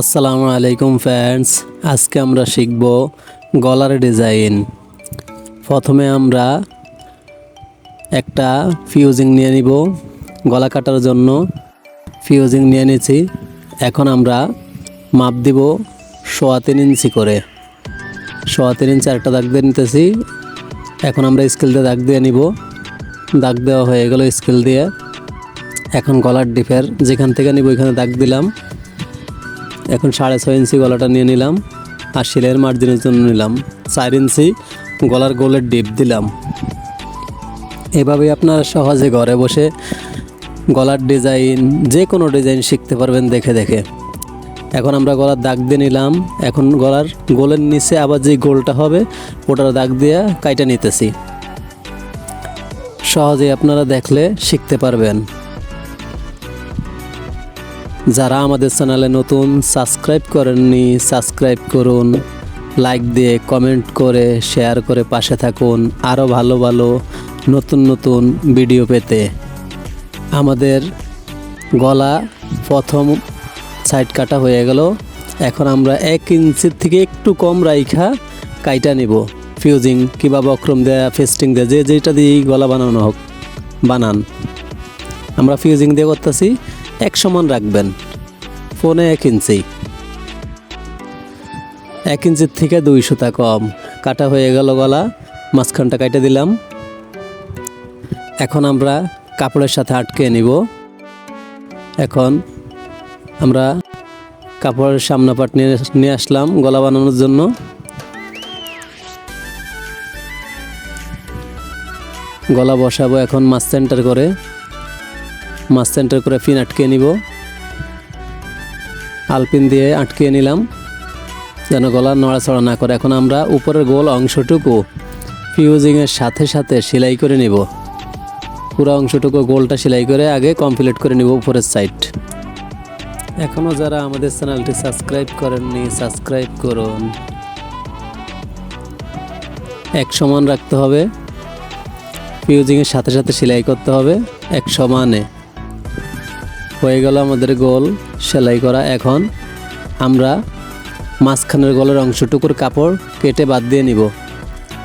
আসসালামু আলাইকুম ফ্রেন্ডস, আজকে আমরা শিখব গলার ডিজাইন। প্রথমে আমরা একটা ফিউজিং নিয়ে নিব। গলা কাটার জন্য ফিউজিং নিয়ে নিয়েছি। এখন আমরা মাপ দিব সোয়া তিন ইঞ্চি করে। সোয়া তিন ইঞ্চি একটা দাগ দিয়ে নিতেছি। এখন আমরা স্কেল দিয়ে দাগ দিয়ে নিব। দাগ দেওয়া হয়ে গেল স্কেল দিয়ে। এখন গলার ডিফের যেখান থেকে নিব, ওইখানে দাগ দিলাম। এখন সাড়ে ছয় ইঞ্চি গলাটা নিয়ে নিলাম আর শিলের মার্জিনের জন্য নিলাম চার ইঞ্চি গলার গোলের ডিপ দিলাম। এভাবেই আপনারা সহজে ঘরে বসে গলার ডিজাইন যে কোনো ডিজাইন শিখতে পারবেন দেখে দেখে। এখন আমরা গলার দাগ দিয়ে নিলাম। এখন গলার গোলের নিচে আবার যে গোলটা হবে, ওটার দাগ দিয়ে কাইটা নিতেছি। সহজেই আপনারা দেখলে শিখতে পারবেন। যারা আমাদের চ্যানেলে নতুন, সাবস্ক্রাইব করেননি, সাবস্ক্রাইব করুন, লাইক দিয়ে কমেন্ট করে, শেয়ার করে পাশে থাকুন আরও ভালো ভালো নতুন নতুন ভিডিও পেতে। আমাদের গলা প্রথম সাইড কাটা হয়ে গেল। এখন আমরা এক ইঞ্চির থেকে একটু কম রাইখা কাইটা নিব। ফিউজিং কিংবা বক্রম দেয়া ফেস্টিং দেয়া, যে যেটা দিয়েই গলা বানানো হোক, বানান। আমরা ফিউজিং দিয়ে করতেছি। এক সমান রাখবেন। ফোনে এক ইঞ্চি। এক ইঞ্চির থেকে দুই সুতা কম। কাটা হয়ে গেল গলা, মাঝখানটা কাটে দিলাম। এখন আমরা কাপড়ের সাথে আটকে নিব। এখন আমরা কাপড়ের সামনা পাট নিয়ে নিয়ে আসলাম গলা বানানোর জন্য। গলা বসাবো এখন মাছ সেন্টার করে। মাছ সেন্টার করে ফিন আটকে নিব। আলপিন দিয়ে আটকে নিলাম, যেন গলা নড়াচড়া না করে। এখন আমরা উপরের গোল অংশটুকু ফিউজিংয়ের সাথে সাথে সেলাই করে নিব। পুরো অংশটুকু গোলটা সেলাই করে আগে কমপ্লিট করে নিব উপরের সাইড এখনও যারা আমাদের চ্যানেলটি সাবস্ক্রাইব করেননি সাবস্ক্রাইব করুন। এক সমান রাখতে হবে। ফিউজিংয়ের সাথে সাথে সেলাই করতে হবে, এক সমানে। হয়ে গেল আমাদের গোল, সেলাই করা। এখন আমরা মাঝখানের গলের অংশটুকুর কাপড় কেটে বাদ দিয়ে নিব।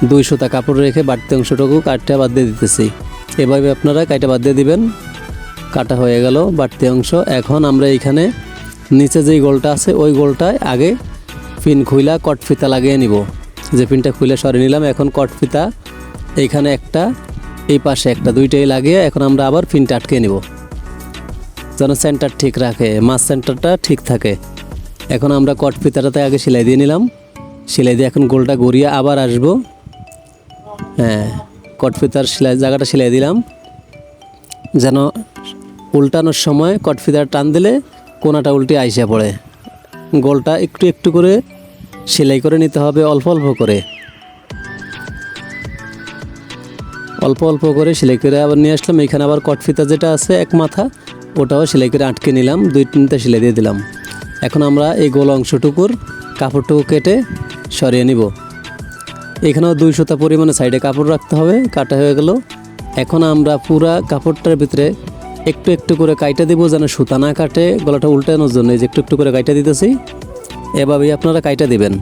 দুই সুতা কাপড় রেখে বাড়তি অংশটুকু কাটতে বাদ দিয়ে দিতেছি। এভাবে আপনারা কাটে বাদ দিয়ে দিবেন। কাটা হয়ে গেল বাড়তি অংশ। এখন আমরা এইখানে নিচে যেই গোলটা আছে, ওই গোলটায় আগে পিন খুইলা কট ফিতা লাগিয়ে নিব। যে পিনটা খুলে সরে নিলাম, এখন কট ফিতা এইখানে একটা, এই পাশে একটা, দুইটাই লাগিয়ে এখন আমরা আবার পিনটা আটকে নিব। যেন সেন্টার ঠিক রাখে মাছ সেন্টারটা ঠিক থাকে। এখন আমরা কট ফিতাটাতে আগে সেলাই দিয়ে নিলাম। সেলাই দিয়ে এখন গোলটা গড়িয়ে আবার আসব। হ্যাঁ কট ফিতার সেলাই, জায়গাটা সেলাই দিলাম। যেন উল্টানোর সময় কট ফিতার টান দিলে কোনাটা উল্টে আইসে পড়ে। গোলটা একটু একটু করে সেলাই করে নিতে হবে, অল্প অল্প করে। অল্প অল্প করে সেলাই করে আবার নিয়ে আসলাম। এখানে আবার কট ফিতা যেটা আছে, এক মাথা ওটাও সেলাই করে আটকে নিলাম, দুই তিনটা সেলাই দিয়ে দিলাম। এখন আমরা এই গোল অংশটুকুর কাপড়টুকু কেটে সরিয়ে নিব। এখানেও দুই সুতা পরিমাণে সাইডে কাপড় রাখতে হবে, কাটা হয়ে গেল। এখন আমরা পুরা কাপড়টার ভিতরে একটু একটু করে কাইটা দিব যেন সুতা না কাটে, গলাটা উল্টানোর জন্য যে একটু একটু করে কাইটা দিতেছি। এভাবেই আপনারা কাইটা দিবেন।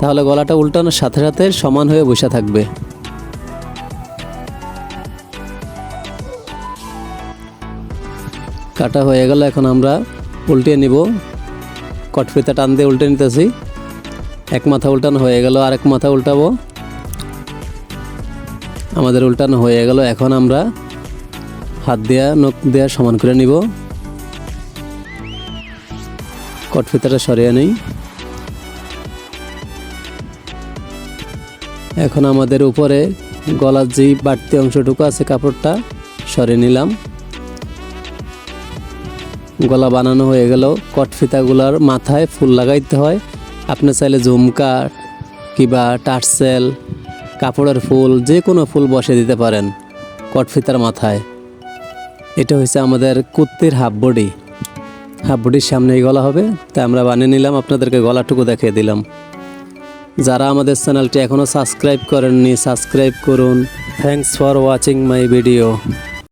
তাহলে গলাটা উল্টানোর সাথে সাথে সমান হয়ে বসে থাকবে। কাটা হয়ে গেল, এখন আমরা উল্টিয়ে নিব। কটফিতা টান দিয়ে উল্টে নিতেছি। এক মাথা উল্টানো হয়ে গেল, আরেক মাথা উল্টাবো। আমাদের উল্টানো হয়ে গেল, এখন আমরা হাত দেয়া, নখ দেয়া সমান করে নিব। কটফিতাটা সরিয়ে নেই। এখন আমাদের উপরে গলার যে বাড়তি অংশটুকু আছে কাপড়টা সরিয়ে নিলাম। গলা বানানো হয়ে গেল। কটফিতাগুলার মাথায় ফুল লাগাইতে হয়। আপনি চাইলে ঝুমকা কিবা টার্সেল, কাপড়ের ফুল, যে কোনো ফুল বসে দিতে পারেন কটফিতার মাথায়। এটা হচ্ছে আমাদের কুত্তির হাফ বডি। হাফ বডির সামনেই গলা হবে, তাই আমরা বানিয়ে নিলাম, আপনাদেরকে গলাটুকু দেখিয়ে দিলাম। যারা আমাদের চ্যানেলটি এখনও সাবস্ক্রাইব করেননি, সাবস্ক্রাইব করুন। Thanks for watching my video